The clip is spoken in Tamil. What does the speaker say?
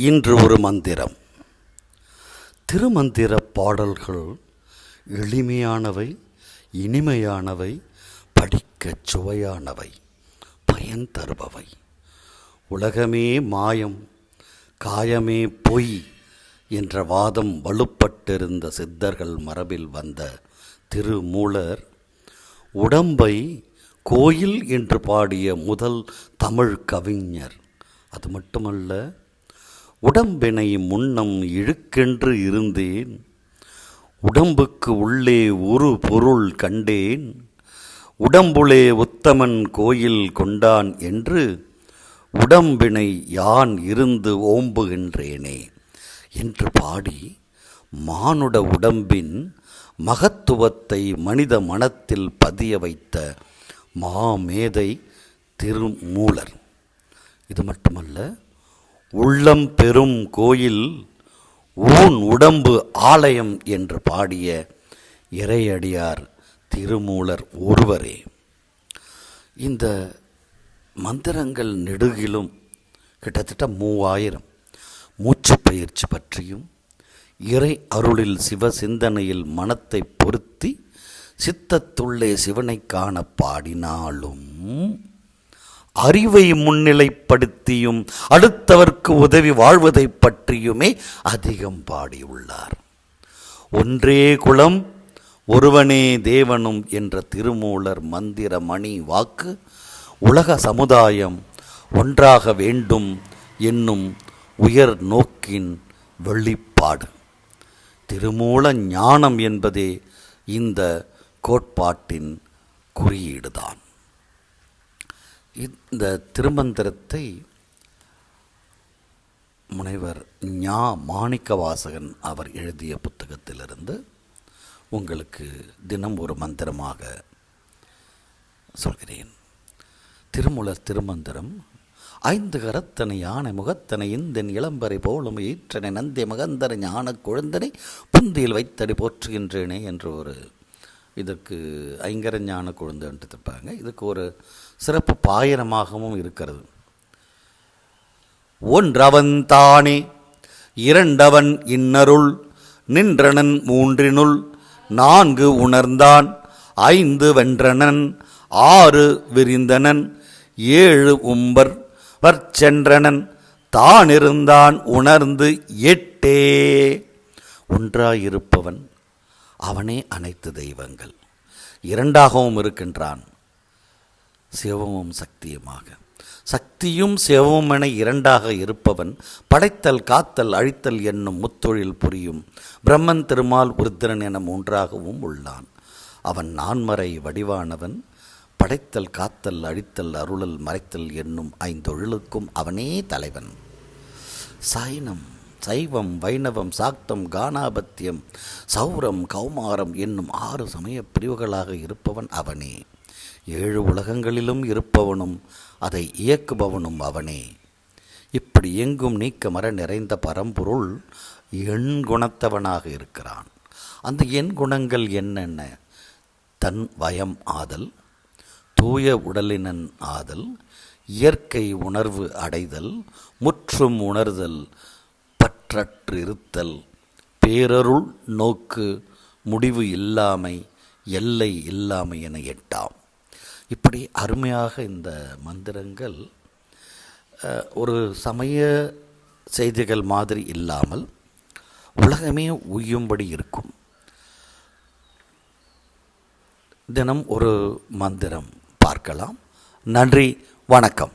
இன்று ஒரு மந்திரம். திருமந்திர பாடல்கள் எளிமையானவை இனிமையானவை படிக்கச் சுவையானவை பயன் தருபவை. உலகமே மாயம் காயமே பொய் என்ற வாதம் வலுப்பட்டிருந்த சித்தர்கள் மரபில் வந்த திருமூலர் உடம்பை கோயில் என்று பாடிய முதல் தமிழ் கவிஞர் அது மட்டுமல்ல உடம்பினை முன்னம் இழுக்கென்று இருந்தேன். உடம்புக்கு உள்ளே ஒரு பொருள் கண்டேன். உடம்புளே உத்தமன் கோயில் கொண்டான் என்று உடம்பினை யான் இருந்து ஓம்புகின்றேனே என்று பாடி மானுட உடம்பின் மகத்துவத்தை மனித மனத்தில் பதிய வைத்த மாமேதை திருமூலர். இது மட்டுமல்ல உள்ளம் பெரும் கோயில் ஊன் உடம்பு ஆலயம் என்று பாடிய இறையடியார் திருமூலர் ஒருவரே. இந்த மந்திரங்கள் நெடுகிலும் கிட்டத்தட்ட மூவாயிரம். மூச்சு பயிற்சி பற்றியும் இறை அருளில் சிவ சிந்தனையில் மனத்தை பொருத்தி சித்தத்துள்ளே சிவனை காண பாடினாலும் அறிவை முன்னிலைப்படுத்தியும் அடுத்தவர்க்கு உதவி வாழ்வதைப் பற்றியுமே அதிகம் பாடியுள்ளார். ஒன்றே குலம் ஒருவனே தேவனும் என்ற திருமூலர் மந்திர மணி வாக்கு உலக சமுதாயம் ஒன்றாக வேண்டும் என்னும் உயர் நோக்கின் வெளிப்பாடு. திருமூல ஞானம் என்பதே இந்த கோட்பாட்டின் குறியீடுதான். இந்த திருமந்திரத்தை முனைவர் ஞா மாணிக்கவாசகன் அவர் எழுதிய புத்தகத்திலிருந்து உங்களுக்கு தினம் ஒரு மந்திரமாக சொல்கிறேன். திருமுலர் திருமந்திரம் ஐந்து கரத்தனை யானை முகத்தனை இந்தன் இளம்பரை போலும் ஈற்றனை நந்தி மகந்தனை ஞான குழந்தனை புந்தியில் வைத்தடி போற்றுகின்றேனே என்று ஒரு இதற்கு ஐங்கர ஞான குழந்தைன்ட்டு இருப்பாங்க இதுக்கு ஒரு சிறப்பு பாயனமாகவும் இருக்கிறது. ஒன்றவன் தானே இரண்டவன் இன்னருள் நின்றனன் மூன்றினுள் நான்கு உணர்ந்தான் ஐந்து வென்றனன் ஆறு விரிந்தனன் ஏழு உம்பர் வற்சென்றனன் தானிருந்தான் உணர்ந்து எட்டே. ஒன்றாயிருப்பவன் அவனே அனைத்து தெய்வங்கள். இரண்டாகவும் இருக்கின்றான். சிவமும் சக்தியுமாக. சக்தியும் சிவமும் என இரண்டாக இருப்பவன் படைத்தல் காத்தல் அழித்தல் என்னும் முத்தொழில் புரியும். பிரம்மன் திருமால் உருத்திரன் என மூன்றாகவும் உள்ளான். அவன் நான்மறை வடிவானவன். படைத்தல் காத்தல் அழித்தல் அருளல் மறைத்தல் என்னும் ஐந்தொழிலுக்கும் அவனே தலைவன். சாயினம். சைவம் வைணவம் சாக்தம் கானாபத்தியம் சௌரம் கௌமாரம் என்னும் ஆறு சமய பிரிவுகளாக இருப்பவன் அவனே. ஏழு உலகங்களிலும் இருப்பவனும் அதை இயக்குபவனும் அவனே. இப்படி எங்கும் நீக்க மர நிறைந்த பரம்பொருள் எண் குணத்தவனாக இருக்கிறான். அந்த எண் குணங்கள் என்னென்ன? தன் வயம் ஆதல் தூய உடலினன் ஆதல் இயற்கை உணர்வு அடைதல் முற்றும் உணர்தல் பற்றற்றிருத்தல் பேரருள் நோக்கு முடிவு இல்லாமை எல்லை இல்லாமை என எட்டாம். இப்படி அருமையாக இந்த மந்திரங்கள் ஒரு சமய செய்திகள் மாதிரி இல்லாமல் உலகமே உய்யும்படி இருக்கும். தினம் ஒரு மந்திரம் பார்க்கலாம். நன்றி வணக்கம்.